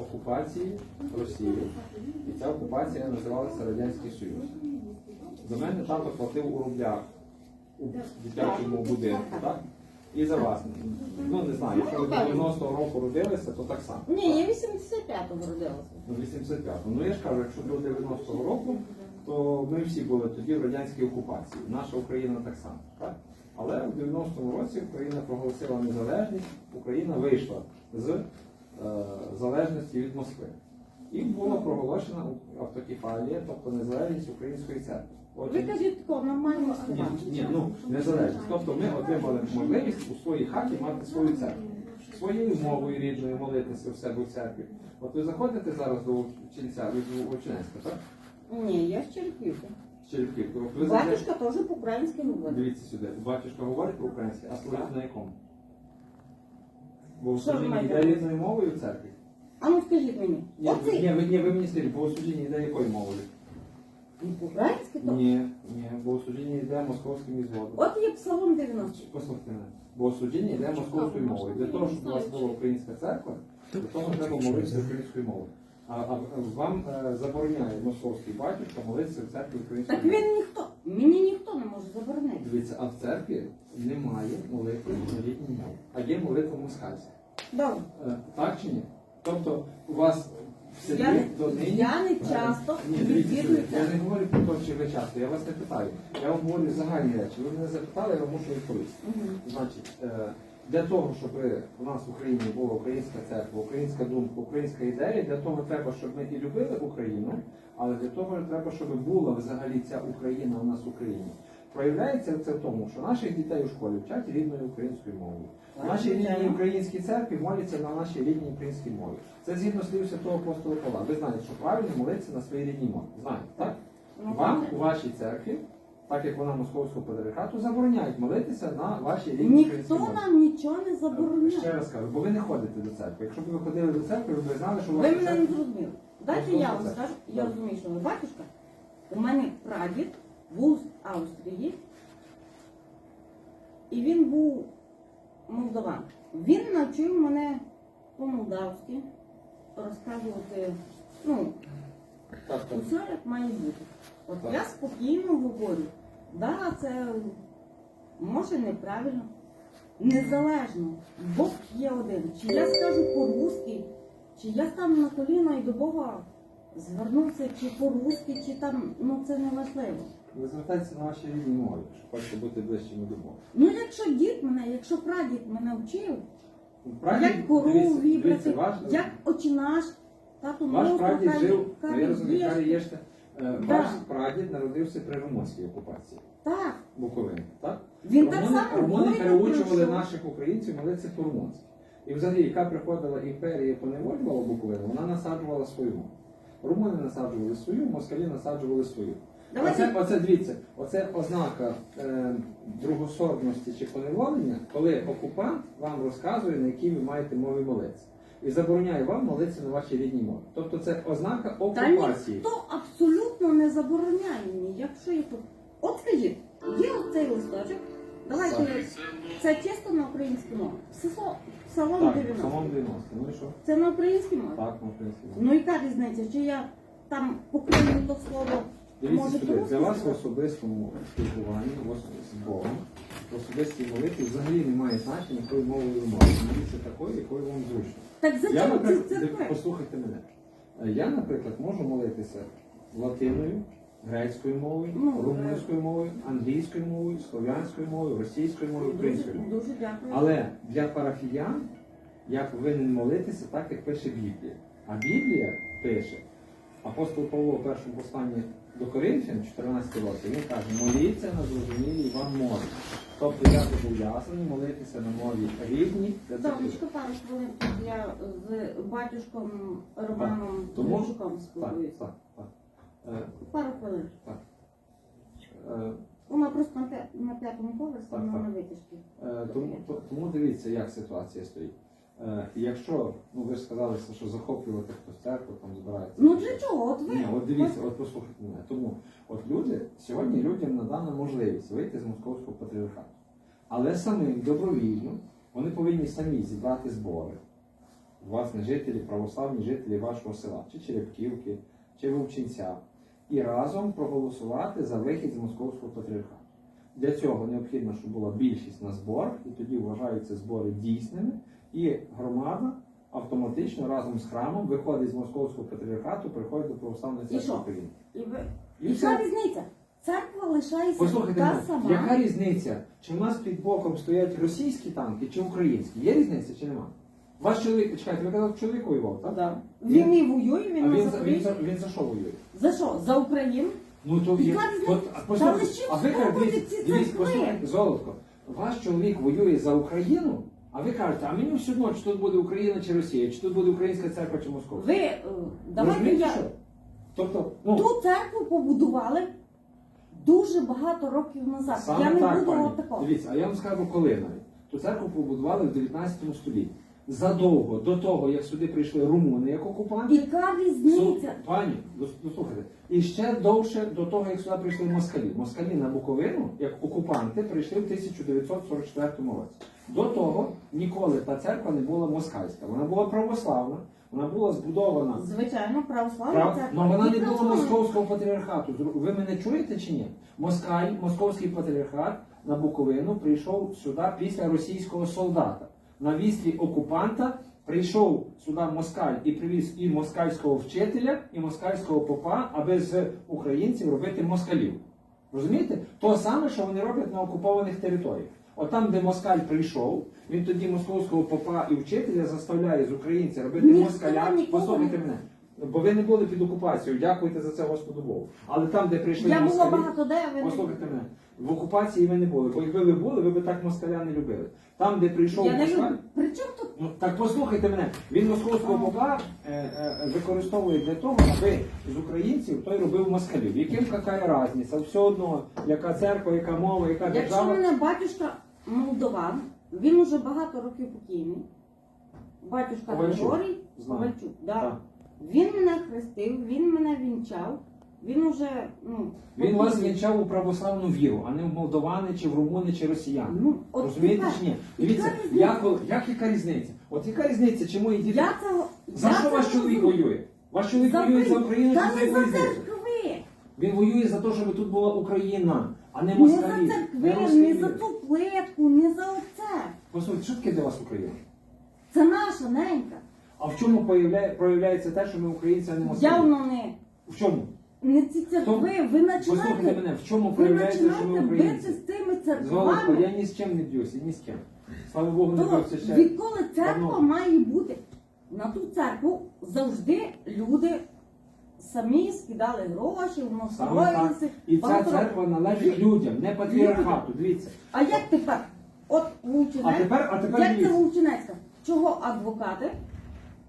окупації Росії. І ця окупація називалася Радянський Союз. За мене тато платив у рублях у дитячому будинку, так? І за вас. Ну не знаю, якщо ви 90-го року родилися, то так само. Ні, я 85-го родилася. Ну, 85-му. Ну я ж кажу, якщо до 90-го року, то ми всі були тоді в радянській окупації. Наша Україна так само. Так? Але в 90-му році Україна проголосила незалежність, Україна вийшла з залежності від Москви. І була проголошена автокефалія, тобто незалежність української церкви. Отже, Ви кажіть такого нормального ні, ні, ну незалежність. Тобто ми отримали можливість у своїй хаті мати свою церкву. Своєю мовою рідною молитися в себе в церкві. От ви заходите зараз до Чільця, ви в Очинецька, так? Ні, я з Черківки. З. От Батюшка теж по-українськи говорить. дивіться сюди, батюшка говорить по-українськи, а служить на якому? Бо Що ви служіння маєте йде різною мовою в церкві. А ну скажіть мені, Ні, ви, оцей ні, ви, ні, ви мені скажіть, богослужіння йде якою мовою? ну, по-українськи то. Ні, ні, богослужіння йде московським ізводом. От є псалом 90. Послухайте мене. Богослужіння йде московською мовою. Для того, щоб у вас була українська церква, для того треба молитися українською мовою. А, а вам е, забороняє московський батюшка молитися в церкві українською Так мовою. він ніхто, мені ніхто не може заборонити. Дивіться, а в церкві немає молитви на рідній мові, а є молитва москальська. Добре. Е, Так чи ні? Тобто у вас в селі Я, до нині... я не часто Ні, дивіться, відвідую я не говорю про те, чи ви часто, я вас не питаю. Я вам говорю загальні речі. Ви мене запитали, я вам мушу відповісти. Мгм. Значить, е, для того, щоб у нас в Україні була українська церква, українська думка, українська ідея, для того треба, щоб ми і любили Україну, але для того треба, щоб була взагалі ця Україна у нас в Україні. Проявляється це в тому, що наших дітей у школі вчать рідною українською мовою. В нашій рідній українській церкві моляться на нашій рідній українській мові. Це згідно слів святого апостола Павла. Ви знаєте, що правильно молитися на своїй рідній мові. Знаєте, так? Ну, Вам у вашій церкві, так як вона московського патріархату, забороняють молитися на вашій рідній українській Ніхто нам нічого не Ще раз кажу, бо ви не ходите до церкви. Якщо б ви ходили до церкви, ви б знали, що у вас Ви мене не зрозуміли. Дайте я вам скажу, я розумію, що ви батюшка. У мене прадід був з Австрії, і він був молдаван. Він навчив мене по-молдавськи розказувати, ну, Так, так. усе як має бути. От Так. я спокійно говорю, да, це може неправильно, незалежно. Бог є один. Чи я скажу по-русски, чи я стану на коліна і до Бога звернуся, чи по-русски, чи там, ну це не важливо. Ви звертаєтеся на вашій рідній мові, якщо хочете бути ближчими до Бога. Ну якщо дід мене, якщо прадід мене вчив, Прадід, як корову дивіться, вібрати, дивіться, ваш, як очинаш, тато ваш молоко, прадід хай- жив, ну, я розумію, хай єште. Е, Да. Ваш прадід народився при румунській окупації Так, Буковини, так? він так Румуни- само Румуни переучували пройшов. наших українців молитися по-румунськи. І взагалі, яка приходила імперія поневолювала Буковину, вона насаджувала свою. Румуни насаджували свою, москалі насаджували свою. Давайте- Оце, оце дивіться, оце ознака е, другосортності чи поневолення, коли окупант вам розказує, на якій ви маєте мові молитися. І забороняє вам молитися на вашій рідній мові. Тобто це ознака Та окупації. ніхто абсолютно не забороняє мені, якщо я тут. От скажіть, є оцей листочок, давайте Так. це чисто на українській мові. Псалом Псалом Так, 90. самому 90. Ну і що? Це на українській мові. Так, на українській мові. Ну яка різниця? Чи я там покрию то слово? Дивіться сюди, для вас в особистому спілкуванні з Богом, в особистій молитві взагалі немає значення, якою мовою ви молите. Моліться такою, якою вам зручно. Так Я, зачем ці наприклад, послухайте мене. Е, Я, наприклад, можу молитися латиною, грецькою мовою, Ну, румунською мовою, англійською мовою, слов'янською мовою, російською мовою, Дуже, українською мовою. дуже дякую. Але для парафіян я повинен молитися так, як пише Біблія. А Біблія пише, апостол Павло в першому посланні до Коринфян, 14 році, він каже, моліться на зрозумілій вам мові. Тобто я зобов'язаний молитися на мові рідній церкви. Домічко, пару хвилин, я з батюшком Романом Тому- Грищуком Так, спілкуюся. так, так. Е, Пару хвилин. е, Вона просто на, п'ятому поверсі, вона на витяжці. Е, Тому, то- тому дивіться, як ситуація стоїть. Е, Якщо, ну ви ж сказали, що захоплювати хтось церкву, там збирається. Ну для чого? От ви Ні, от дивіться, от послухайте мене. Тому от люди сьогодні людям надана можливість вийти з московського патріархату. Але самим добровільно вони повинні самі зібрати збори, власне, жителі, православні жителі вашого села, чи Черепківки, чи Вовчинця, і разом проголосувати за вихід з московського патріархату. Для цього необхідно, щоб була більшість на зборах, і тоді вважаються збори дійсними, і громада автоматично разом з храмом виходить з московського патріархату, приходить до православної І церкви що? України. І ви... І Яка різниця? Церква лишається Послухайте та мене, сама. яка різниця? Чи в нас під боком стоять російські танки чи українські? Є різниця чи нема? Ваш чоловік, чекайте, ви казали, чоловік воював, так? Да. Він і воює, він він, за- він, за, він за що воює? За що? За Україну? Ну то є. Яка різниця? От, а послухайте, Та лише а ви кажете, спробуйте дивіться, ці дивіться, церкви. послухайте, золотко. Ваш чоловік воює за Україну, а ви кажете, а мені все одно, чи тут буде Україна чи Росія, чи тут буде українська церква чи московська. Ви, е, давайте Розумієте, я... що? Тобто, ну, Ту церкву побудували дуже багато років назад. Саме я не так, буду пані. от такого. Дивіться, а я вам скажу, коли навіть. Ту церкву побудували в 19 столітті. Задовго до того, як сюди прийшли румуни як окупанти. Яка різниця? Су- Пані, дос- дослухайте. І ще довше до того, як сюди прийшли москалі. Москалі на Буковину, як окупанти, прийшли в 1944 році. До того ніколи та церква не була москальська. Вона була православна, вона була збудована. Звичайно, православна Прав... церква. Ну вона І не була православна. московського патріархату. Зру- Ви мене чуєте чи ні? Москаль, московський патріархат на Буковину прийшов сюди після російського солдата. На вістрі окупанта прийшов сюди москаль і привіз і москальського вчителя, і москальського попа, аби з українців робити москалів. Розумієте? То саме, що вони роблять на окупованих територіях. От там, де москаль прийшов, він тоді московського попа і вчителя заставляє з українця робити Ніхто москаля. Послухайте мене. Бо ви не були під окупацією, дякуйте за це Господу Богу. Але там, де прийшли Я москалі, була багато де, ви послухайте мене, в окупації ви не були. Бо якби ви були, ви б так москаля не любили. Там, де прийшов Я не люблю. При чому тут? ну так послухайте мене. Він московського попа е, е, використовує для того, аби з українців той робив москалів. Яким яка різниця? Все одно, яка церква, яка мова, яка Якщо держава. мене батюшка Молдован, він уже багато років покійний. Батюшка Ковальчук. Григорій Знаю. Ковальчук, да. Так. Він мене хрестив, він мене вінчав. Він уже, ну, Він вас покійний. вінчав у православну віру, а не в молдовани, чи в румуни, чи росіяни. Ну, от Розумієте чи ні? Дивіться, як, як яка різниця? От яка різниця, чи мої діти. Я це, За я що це ваш чоловік воює? Ваш чоловік За воює за Україну Та чи за різницю? церкви. Він воює за те, щоб тут була Україна, а не Не за москалі. церкви, не не за ту плитку, не за оце. Послухайте, що таке для вас Україна? Це наша ненька. А в чому проявляє- проявляється те, що ми українці, а не москалі? Явно не, В чому? Не ці церкви. Ви Послухайте починаєте, мене, в чому ви проявляється, що ми починаєте бити українці? з тими Золотко, церквами. я ні з чим не б'юся, ні з ким. Слава Богу, не То бився ще. відколи церква давно. має бути? На ту церкву завжди люди самі скидали гроші, Саме так. строїлося. І ця церква належить людям, не патріархату. Дивіться. А як тепер? От А Вовчинець, тепер, а тепер як це дивіться. Вовчинецька? Чого адвокати?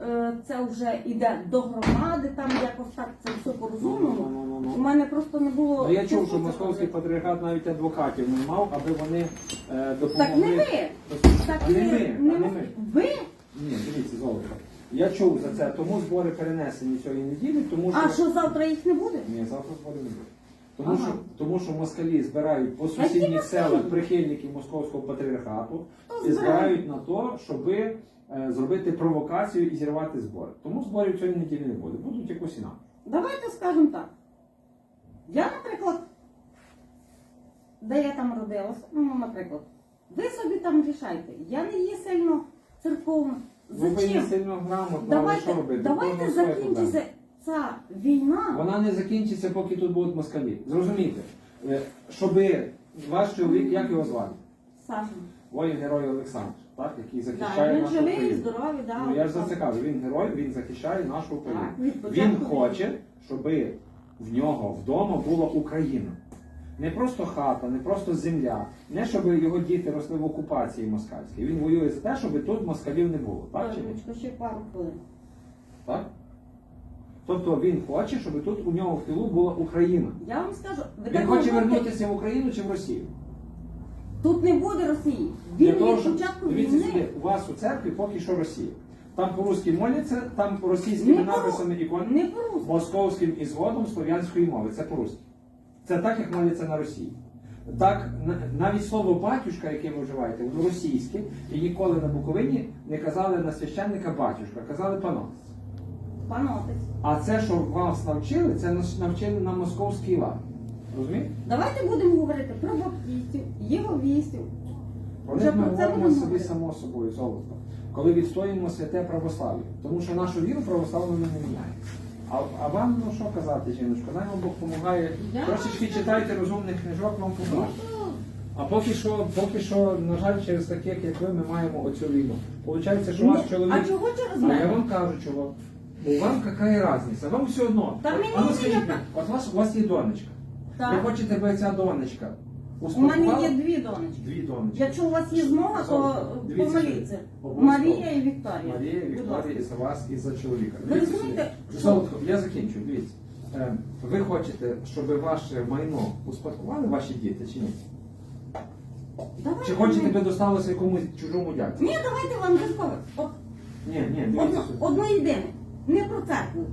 Е, Це вже йде до громади, там якось так це все по-розумному. Ну-ну-ну-ну. У мене просто не було. Ну, я чув, часу що це московський робити. патріархат навіть адвокатів не мав, аби вони е, допомогли. Так не ви. Так а не не, не а не ми. ви. Ні, дивіться, золото. Я чув за це, тому збори перенесені цієї неділі, тому що. А що завтра їх не буде? Ні, завтра зборів не буде. Тому, Ага. що, тому що москалі збирають по сусідніх москалі? селах прихильників московського патріархату Хто і збирають на то, щоб е, зробити провокацію і зірвати збори. Тому зборів цієї неділі не буде. Будуть якось інакше. Давайте скажемо так. Я, наприклад, де я там родилася, ну, наприклад, ви собі там рішайте. Я не є сильно церковна. Ну, ви не Зачем? сильно грамотно, але що робити? давайте закінчиться ця війна. Вона не закінчиться, поки тут будуть москалі. Зрозумійте, е, щоби ваш чоловік, як його звати? Саша. Воїн герой Олександр, так, який Да, захищає він нашу живий, Україну. здоровий, да. Ну я ж за це кажу, він герой, він захищає нашу Україну. Так, від Він хоче, щоб в нього вдома була Україна. Не просто хата, не просто земля, не щоб його діти росли в окупації москальській. Він воює за те, щоб тут москалів не було. Так чи ні? Ще пару хвилин. Так? Тобто він хоче, щоб тут у нього в тилу була Україна. Я вам скажу, ви Він так хоче говорите, вернутися в Україну чи в Росію? Тут не буде Росії. Він того, від щоб початку дивіться війни. сюди, у вас у церкві поки що Росія. Там по-русски моляться, там російськими Не по- написами ікон, Не по-русски. московським ізгодом слов'янської мови. Це по-русски. Це так, як моляться на Росії. Так, на- навіть слово батюшка, яке ви вживаєте, воно російське, і ніколи на Буковині не казали на священника батюшка, казали панос. Панотець. А це, що вас навчили, це нас навчили на московський лад. Розумієте? Давайте будемо говорити про баптистів, єговістів. Про них ми про це говоримо будемо собі говорити. само собою золото. Коли відстоїмо святе православ'я. Тому що нашу віру православну ми не міняємо. А, а вам ну що казати, жіночко? Най вам Бог допомагає. Я Трошечки вам читайте розумних книжок, вам Ну, поможе. А поки що, поки що, на жаль, через таких, як ви, ми маємо оцю війну. Получається, що ну, ваш чоловік. А чого через А я мене? вам кажу, чого. Бо вам яка різниця? Вам все одно. Та мені ну не скажіть, яка. от вас, у вас є донечка. Ви Так. хочете, би ця донечка У мене є дві донечки. Дві донечки. Якщо у вас є змога, то дивіться, помоліться. обов'язково. Марія і Вікторія. Марія, Будь. Вікторія, і за вас, і за чоловіка. Ви Дивіться розумієте, що- Золотко, я закінчу, дивіться. Е, Ви хочете, щоб ваше майно успадкували ваші діти чи ні? Давайте Чи хочете ми- би досталося якомусь чужому дядьку? Ні, давайте вам. От Ні, ні, дивіться. одно, одно єдине. Не про церкву.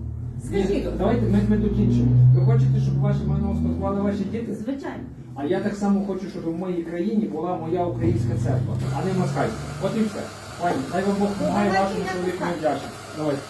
Ні, Скажіть, давайте ми, ми докінчимо. Ви хочете, щоб ваше майно спадкували ваші діти? звичайно. А я так само хочу, щоб в моїй країні була моя українська церква, а не москальська. От і все. Пані, дай вам Бог допомагає вашому чоловіку вдячний. Давайте.